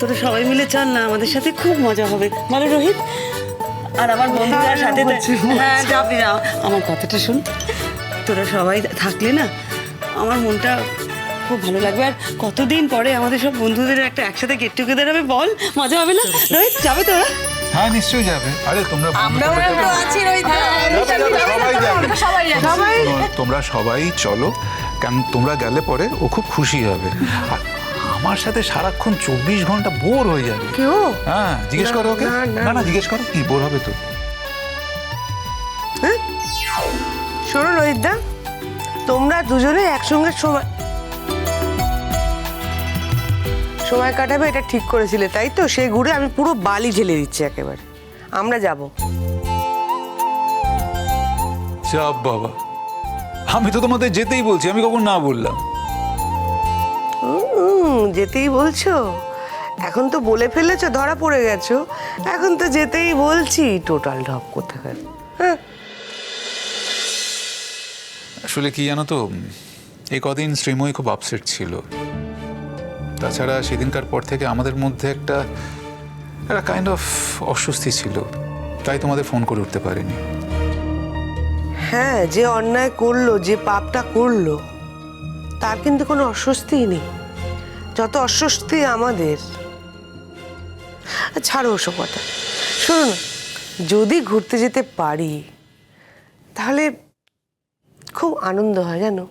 তোরা সবাই মিলে চল না আমাদের সাথে খুব মজা হবে। বলো রোহিত আর আমার বন্ধুরা সাথে তো- হ্যাঁ যাবি না আমার কথাটা শুন। তোরা সবাই থাকলে না আমার মনটা খুব ভালো লাগবে। আর কতদিন পরে আমাদের সব বন্ধুদের একটা একসাথে গেট টুগেদার হবে বল মজা হবে না? রোহিত যাবে তোরা হ্যাঁ নিশ্চয়ই যাবে। আরে তোমরা আমরাও তো আছি রোহিত। যাবে, সবাই যাবে। সবাই যাবে। শোনো, তোমরা সবাই চলো। কারণ তোমরা গেলে পরে ও খুব খুশি হবে। আর আমার সাথে সারাক্ষণ চব্বিশ ঘণ্টা বোর হয়ে যাবে। কেউ? হ্যাঁ জিজ্ঞেস করো ওকে। না, না, জিজ্ঞেস করো কি বোর হবে তো? শোনো রোহিতদা তোমরা দুজনে একসঙ্গে সময় সময় কাটাবে এটা ঠিক করেছিলে তাই তো? সেই ঘুরে আমি পুরো বালি ঢেলে দিচ্ছি একেবারে। আমরা যাব। চাপ বাবা। আমি তো তোমাদের যেতেই বলছি আমি কখন না বললাম। যেতেই বলছো? এখন তো বলে ফেলেছো ধরা পড়ে গেছো। এখন তো যেতেই বলছি টোটাল ঢপ কোথাকার। হ্যাঁ। আসলে কি জানো তো এই কদিন শ্রীময়ী খুব আপসেট ছিল। তাছাড়া সেদিনকার পর থেকে আমাদের মধ্যে একটা একটা কাইন্ড অফ অস্বস্তি ছিল। তাই তোমাদের ফোন করে উঠতে পারিনি। হ্যাঁ যে অন্যায় করল যে পাপটা করল তার কিন্তু কোনো অস্বস্তিই নেই। যত অস্বস্তি আমাদের। ছাড়ো ওসব কথা। শোনো না, যদি ঘুরতে যেতে পারি, তাহলে খুব আনন্দ হয়, জানো?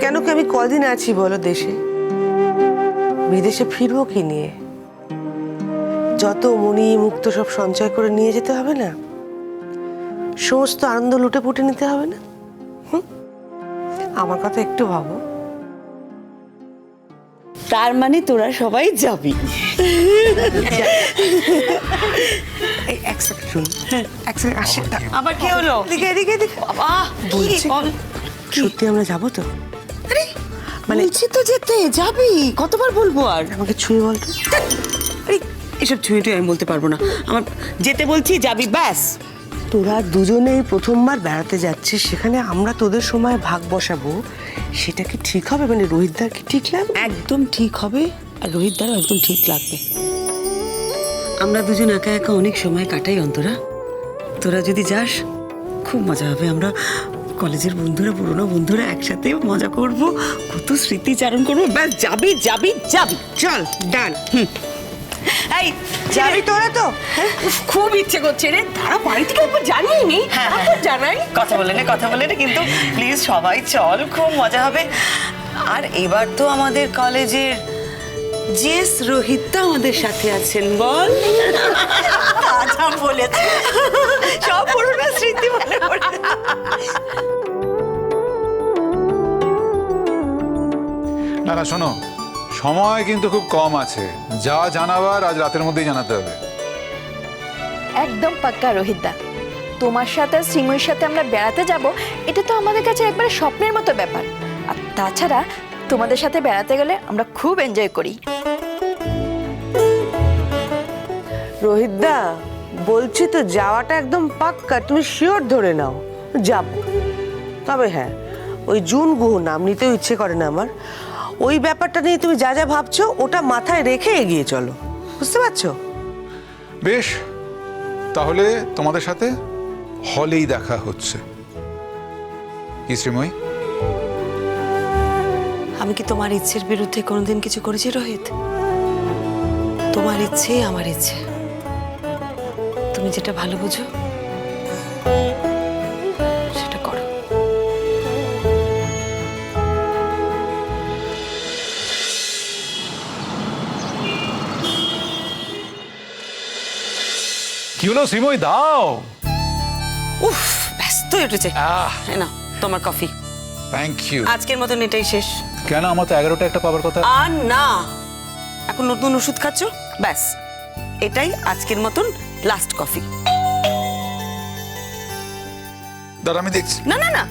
কেন কি আমি কদিন আছি বলো দেশে? বিদেশে ফিরবো কি নিয়ে? যত মনি মুক্ত সব সঞ্চয় করে নিয়ে যেতে হবে না? সমস্ত আনন্দ লুটে পুটে নিতে হবে না? আমার কথা একটু ভাবো। তার মানে তোরা সবাই যাবি। এই এক সেকেন্ড শুনুন। এক সেকেন্ড আসে। আবার কি হলো? এদিকে এদিকে এদিকে। বাবা কি সত্যি আমরা যাব তো? মানে বলছি তো যেতে যাবি? কতবার বলব আর? আমাকে ছুঁয়ে বলতো। আরে এসব ছুঁয়ে টুয়ে আমি বলতে পারব না। আমার যেতে বলছি যাবি ব্যাস। তোরা দুজনেই প্রথমবার বেড়াতে যাচ্ছিস সেখানে আমরা তোদের সময় ভাগ বসাবো। সেটা কি ঠিক হবে? মানে রোহিতদার কি ঠিক লাগবে? একদম ঠিক হবে আর রোহিত দ্বারা একদম ঠিক লাগবে। আমরা দুজন একা একা অনেক সময় কাটাই অন্তরা। তোরা যদি যাস খুব মজা হবে। আমরা কলেজের বন্ধুরা পুরনো বন্ধুরা একসাথে মজা করব কত স্মৃতিচারণ করব। ব্যাস যাবি যাবি যাবি। চল ডান এই যাবি তোরা তো? খুব ইচ্ছে করছে রে। তারা বাড়ি থেকে একবার জানিয়ে নি হ্যাঁ, হ্যাঁ, তারপর জানাই। কথা বলে নে কথা বলে নে কিন্তু প্লিজ সবাই চল খুব মজা হবে। আর এবার তো আমাদের কলেজের জেস রোহিতটা আমাদের সাথে আছেন বল। আচ্ছা বলেছে। সব পুরোনো স্মৃতি মনে পড়ে না না শোনো সময় কিন্তু খুব কম আছে। যা জানাবার আজ রাতের মধ্যেই জানাতে হবে। একদম পাক্কা রোহিতদা। তোমার সাথে আর শ্রীময়ীর সাথে আমরা বেড়াতে যাব এটা তো আমাদের কাছে একবারে স্বপ্নের মতো ব্যাপার। আর তাছাড়া তোমাদের সাথে বেড়াতে গেলে আমরা খুব এনজয় করি। রোহিতদা বলছি তো যাওয়াটা একদম পাক্কা তুমি শিওর ধরে নাও। যাব। তবে হ্যাঁ ওই জুন গুহ নাম নিতেও ইচ্ছে করে না আমার। ওই ব্যাপারটা নিয়ে তুমি যা যা ভাবছ ওটা মাথায় রেখে এগিয়ে চলো। বুঝতে পারছ? বেশ তাহলে তোমাদের সাথে হলেই দেখা হচ্ছে। কি শ্রীময়ী? আমি কি তোমার ইচ্ছের বিরুদ্ধে কোনোদিন কিছু করেছি রোহিত? তোমার ইচ্ছে আমার ইচ্ছে। তুমি যেটা ভালো বুঝো। কি হলো শ্রীময়ী দাও। উফ ব্যস্ত উঠেছে। আহ। এই নাও তোমার কফি। থ্যাংক ইউ আজকের মতন এটাই শেষ। কেন আমার তো এগারোটা একটা পাবার কথা? আর না। এখন নতুন ওষুধ খাচ্ছ? ব্যাস। এটাই আজকের মতন লাস্ট কফি দাঁড়া আমি দেখছি। না না না।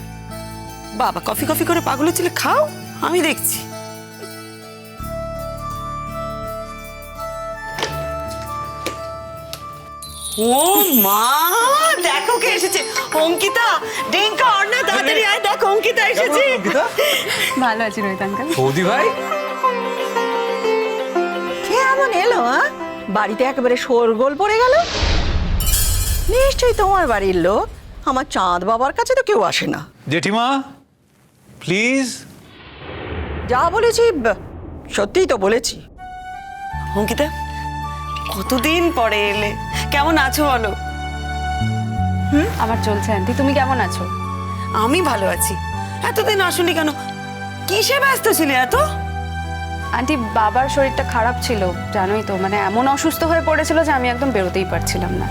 বাবা কফি কফি করে পাগল ছিল খাও। আমি দেখছি। ও মা দেখো কে এসেছে। অঙ্কিতা ডিঙ্কা অর্ণা তাড়াতাড়ি আয় দেখো অঙ্কিতা এসেছে। ভালো আছি রোহিত আঙ্কেল। বৌদি ভাই? বাড়িতে একেবারে শোরগোল পড়ে গেল? নিশ্চয়ই তোমার বাড়ির লোক। আমার চাঁদ বাবার কাছে তো কেউ আসে না। জেঠিমা প্লিজ যা বলেছি সত্যিই তো বলেছি। অঙ্কিতা কতদিন পরে এলে? কেমন আছো বলো? আমার চলছে আন্টি। তুমি কেমন আছো? আমি ভালো আছি। এতদিন আসুনি কেন? কিসে ব্যস্ত ছিলে এত? আন্টি বাবার শরীরটা খারাপ ছিল জানোই তো। মানে এমন অসুস্থ হয়ে পড়েছিল যে আমি একদম বেরোতেই পারছিলাম না।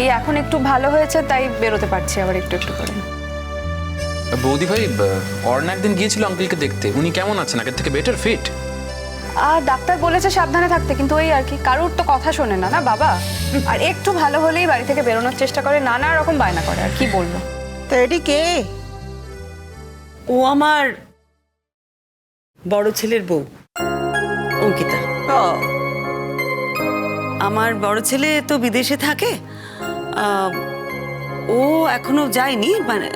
এই এখন একটু ভালো হয়েছে তাই বেরোতে পারছি আবার একটু একটু করে। বৌদি ভাই অর্ণ একদিন গিয়েছিল আঙ্কেলকে দেখতে। উনি কেমন আছেন? আগের থেকে বেটার ফিট আর ডাক্তার বলেছে সাবধানে থাকতে কিন্তু ওই আর কি কারোর তো কথা শোনে না না বাবা? আর একটু ভালো হলেই বাড়ি থেকে বেরোনোর চেষ্টা করে নানা রকম বায়না করে আর কি বলব? তো এটি কে? ও আমার বড় ছেলের বউ অঙ্কিতা। আমার বড় ছেলে তো বিদেশে থাকে আহ, ও এখনও যায়নি মানে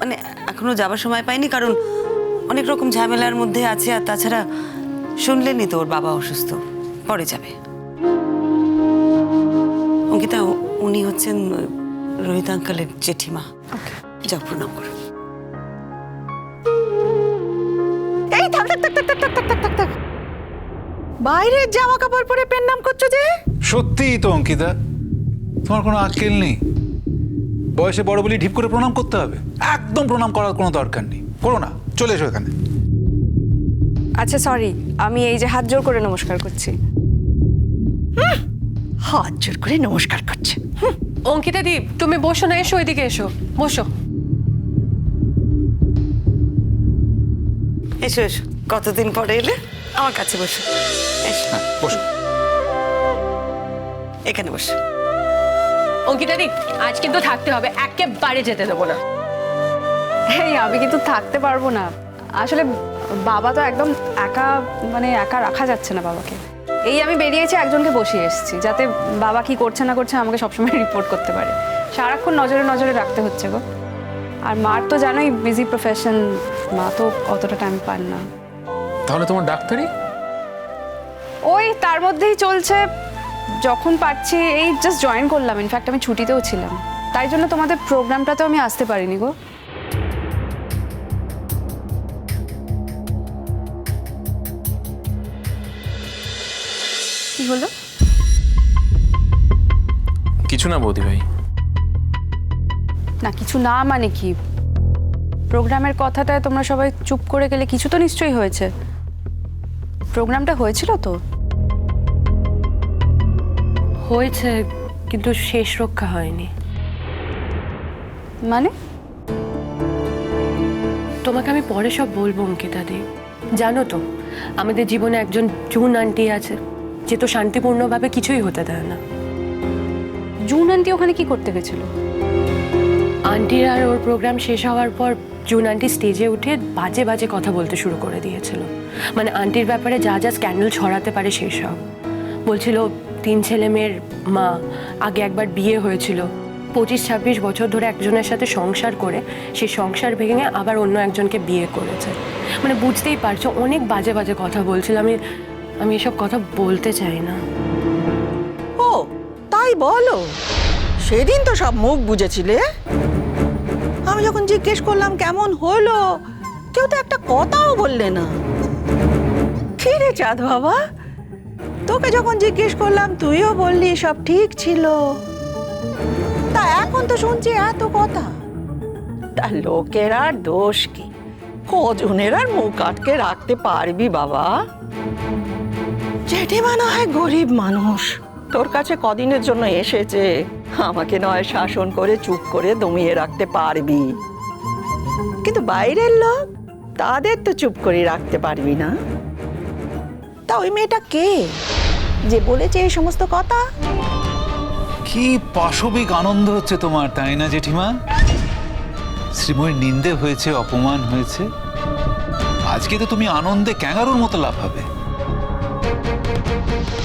মানে এখনও যাবার সময় পায়নি কারণ অনেক রকম ঝামেলার মধ্যে আছে আর তাছাড়া শুনলেনই তো ওর বাবা অসুস্থ পরে যাবে। অঙ্কিতা উনি হচ্ছেন রোহিত আঙ্কালের জেঠিমা। যাও প্রণাম করো। এই থাক থাক থাক থাক থাক থাক থাক থাক থাক বাইরের জামা কাপড় পরে পেন নাম করছ যে? সত্যিই তো অঙ্কিতা। তোমার কোনো আক্কেল নেই। বয়সে বড় বলি ঢিপ করে প্রণাম করতে হবে। একদম প্রণাম করার কোনো দরকার নেই। করো না চলে এসো এখানে। আচ্ছা সরি আমি এই যে হাত জোর করে নমস্কার করছি। হাত জোর করে নমস্কার করছে। অঙ্কিতা দি তুমি বসো না এসো এদিকে এসো বসো। এসো এসো কতদিন পরে এলে? আমার কাছে বসো। এসো। হ্যাঁ বসো। এখানে বসো। অঙ্কিতা দি আজ কিন্তু থাকতে হবে একেবারে যেতে দেবো না। এই আমি কিন্তু থাকতে পারব না। আসলে বাবা তো একদম একা মানে একা রাখা যাচ্ছে না বাবাকে। এই আমি বেরিয়েছি একজনকে বসিয়ে এসেছি যাতে বাবা কি করছে না করছে আমাকে সবসময় রিপোর্ট করতে পারে। সারাক্ষণ নজরে নজরে রাখতে হচ্ছে গো। আর মার তো জানোই বিজি প্রফেশন মা তো অতটা টাইম পান না। তাহলে তোমার ডাক্তারি? ওই তার মধ্যেই চলছে যখন পারছি এই জাস্ট জয়েন করলাম। ইনফ্যাক্ট আমি ছুটিতেও ছিলাম। তাই জন্য তোমাদের প্রোগ্রামটাতেও আমি আসতে পারিনি গো। কি হলো? কিছু না বৌদি ভাই। না কিছু না মানে কি? প্রোগ্রামের কথাটায় তোমরা সবাই চুপ করে গেলে কিছু তো নিশ্চয়ই হয়েছে। প্রোগ্রামটা হয়েছিল তো? হয়েছে কিন্তু শেষ রক্ষা হয়নি। মানে? তোমাকে আমি পরে সব বলব অঙ্কিতা দি জানো তো আমাদের জীবনে একজন জুন আন্টি আছে। যে তো শান্তিপূর্ণভাবে কিছুই হতে দেয় না। জুন আন্টি ওখানে কি করতে গেছিল? আন্টির আর ওর প্রোগ্রাম শেষ হওয়ার পর জুন আন্টি স্টেজে উঠে বাজে বাজে কথা বলতে শুরু করে দিয়েছিল। মানে আন্টির ব্যাপারে যা যা স্ক্যান্ডেল ছড়াতে পারে সেই সব বলছিল তিন ছেলে মেয়ের মা আগে একবার বিয়ে হয়েছিল। পঁচিশ ছাব্বিশ বছর ধরে একজনের সাথে সংসার করে সেই সংসার ভেঙে আবার অন্য একজনকে বিয়ে করেছে। মানে বুঝতেই পারছ অনেক বাজে বাজে কথা বলছিল। আমি আমি এসব কথা বলতে চাই না। ও, তাই বলো। সেদিন তো সব মুখ বুঝেছিলে আমি যখন জিজ্ঞেস করলাম কেমন হলো, কেউ তো একটা কথাও বললে না। কি রে চাঁদ বাবা? তোকে যখন জিজ্ঞেস করলাম, তুইও বললি সব ঠিক ছিল। তা এখন তো শুনছি এত কথা। তা লোকের আর দোষ কি? কজনের আর মুখ আটকে রাখতে পারবি বাবা? জেঠিমা না হয় গরিব মানুষ। তোর কাছে কদিনের জন্য এসেছে। আমাকে নয়, শাসন করে, চুপ করে দমিয়ে রাখতে পারবি। কিন্তু বাইরের লোক, তাদের তো চুপ করে রাখতে পারবি না। তা ওই মেয়েটা কে? যে বলেছে এই সমস্ত কথা? কি পাশবিক আনন্দ হচ্ছে তোমার, তাই না জেঠিমা? শ্রীময়ের নিন্দে হয়েছে, অপমান হয়েছে। আজকে তো তুমি আনন্দে ক্যাঙ্গারুর মতো লাফাবে। Thank you.